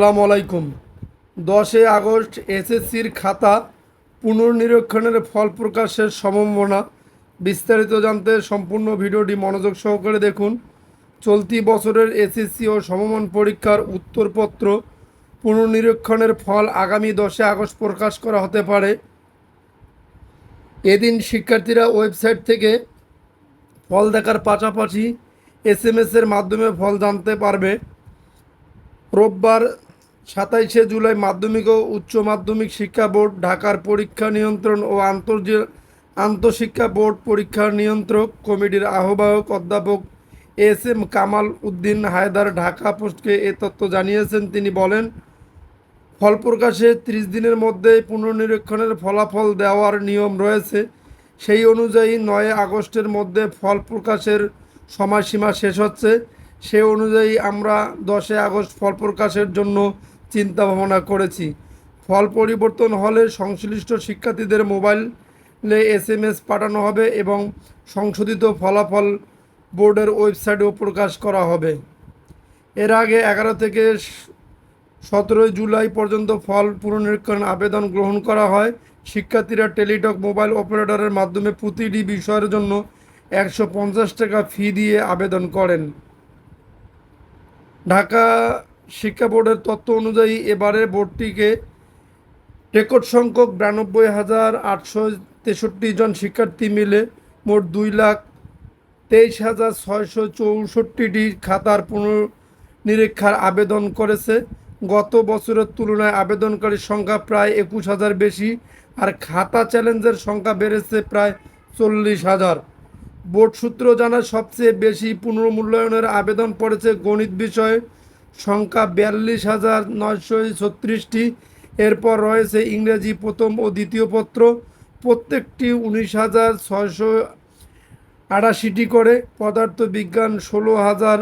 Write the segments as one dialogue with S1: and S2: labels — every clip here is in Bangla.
S1: আসসালামু আলাইকুম। দশই আগস্ট এসএসসির খাতা পুনর্নিরীক্ষণের ফল প্রকাশের সম্ভাবনা বিস্তারিত জানতে সম্পূর্ণ ভিডিওটি মনোযোগ সহকারে দেখুন। চলতি বছরের এসএসসি ও সমমান পরীক্ষার উত্তরপত্র পুনর্নিরীক্ষণের ফল আগামী দশই আগস্ট প্রকাশ করা হতে পারে। এদিন শিক্ষার্থীরা ওয়েবসাইট থেকে ফল দেখার পাশাপাশি এস এর মাধ্যমে ফল জানতে পারবে। রোববার সাতাইশে জুলাই মাধ্যমিক ও উচ্চ মাধ্যমিক শিক্ষা বোর্ড, ঢাকার পরীক্ষা নিয়ন্ত্রণ ও আন্তর্জা, আন্তঃশিক্ষা বোর্ড পরীক্ষা নিয়ন্ত্রক কমিটির আহ্বায়ক অধ্যাপক এস এম কামাল উদ্দিন হায়দার ঢাকা পোস্টকে এ তথ্য জানিয়েছেন। তিনি বলেন, ফল প্রকাশে ত্রিশ দিনের মধ্যে পুনর্নিরীক্ষণের ফলাফল দেওয়ার নিয়ম রয়েছে। সেই অনুযায়ী নয় আগস্টের মধ্যে ফল প্রকাশের সময়সীমা শেষ হচ্ছে। সে অনুযায়ী আমরা দশই আগস্ট ফল প্রকাশের জন্য চিন্তা ভাবনা করেছি। ফল পরিবর্তন হলে সংশ্লিষ্ট শিক্ষার্থীদের মোবাইলে এস এম এস পাঠানো হবে এবং সংশোধিত ফলাফল বোর্ডের ওয়েবসাইটেও প্রকাশ করা হবে। এর আগে এগারো থেকে সতেরোই জুলাই পর্যন্ত ফল পুনর্নিরীক্ষণ আবেদন গ্রহণ করা হয়। শিক্ষার্থীরা টেলিটক মোবাইল অপারেটরের মাধ্যমে প্রতিটি বিষয়ের জন্য একশো পঞ্চাশ টাকা ফি দিয়ে আবেদন করেন। ঢাকা শিক্ষা বোর্ডের তথ্য অনুযায়ী এবারে বোর্ডটিকে রেকর্ড সংখ্যক বিরানব্বই হাজার আটশো তেষট্টি জন শিক্ষার্থী মিলে মোট দুই লাখ তেইশ হাজার ছয়শো চৌষট্টিটি খাতার পুনর্নিরীক্ষার আবেদন করেছে। গত বছরের তুলনায় আবেদনকারীর সংখ্যা প্রায় একুশ হাজার বেশি আর খাতা চ্যালেঞ্জের সংখ্যা বেড়েছে প্রায় চল্লিশ হাজার। বোর্ড সূত্র জানায়, সবচেয়ে বেশি পুনর্মূল্যায়নের আবেদন পড়েছে গণিত বিষয়ে। সংখ্যা বিয়াল্লিশ হাজার নয়শো ছত্রিশটি। এরপর রয়েছে ইংরেজি প্রথম ও দ্বিতীয় পত্র, প্রত্যেকটি উনিশ হাজার ছয়শো আটাশিটি করে। পদার্থবিজ্ঞান ষোলো হাজার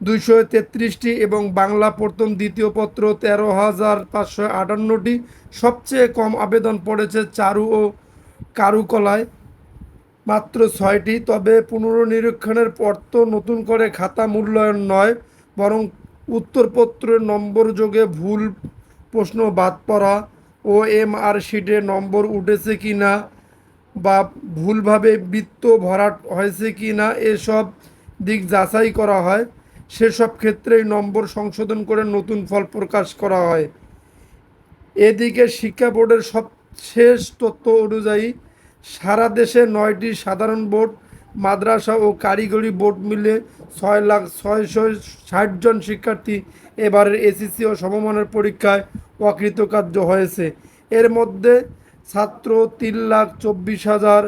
S1: দুইশো তেত্রিশটি এবং বাংলা প্রথম দ্বিতীয় পত্র তেরো হাজার পাঁচশো আটান্নটি। সবচেয়ে কম আবেদন পড়েছে চারু ও কারুকলায়, মাত্র ছয়টি। তবে পুনর্নিরীক্ষণের পর তো নতুন করে খাতা মূল্যায়ন নয়। বরং উত্তরপত্রের নম্বর যোগে ভুল প্রশ্ন বাদ পড়া ও এম আর শিটে নম্বর উঠেছে কি না বা ভুলভাবে বৃত্ত ভরাট হয়েছে কি না এসব দিক যাচাই করা হয়। সেসব ক্ষেত্রেই নম্বর সংশোধন করে নতুন ফল প্রকাশ করা হয়। এদিকে শিক্ষা বোর্ডের সবশেষ তথ্য অনুযায়ী সারা দেশে নয়টি সাধারণ বোর্ড মাদ্রাসা ও কারিগরি বোর্ড মিলে ছয় লাখ ছয়শো ষাট জন শিক্ষার্থী এবারের এসএসসি ও সমমানের পরীক্ষায় অকৃতকার্য হয়েছে। এর মধ্যে ছাত্র তিন লাখ চব্বিশ হাজার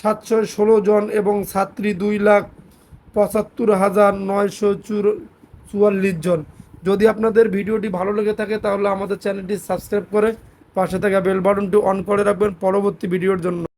S1: সাতশো ষোলো জন এবং ছাত্রী দুই লাখ পঁচাত্তর হাজার নয়শো চুয়াল্লিশ জন। যদি আপনাদের ভিডিওটি ভালো লেগে থাকে, তাহলে আমাদের চ্যানেলটি সাবস্ক্রাইব করে পাশে থাকা বেল বাটনটি অন করে রাখবেন পরবর্তী ভিডিওর জন্য।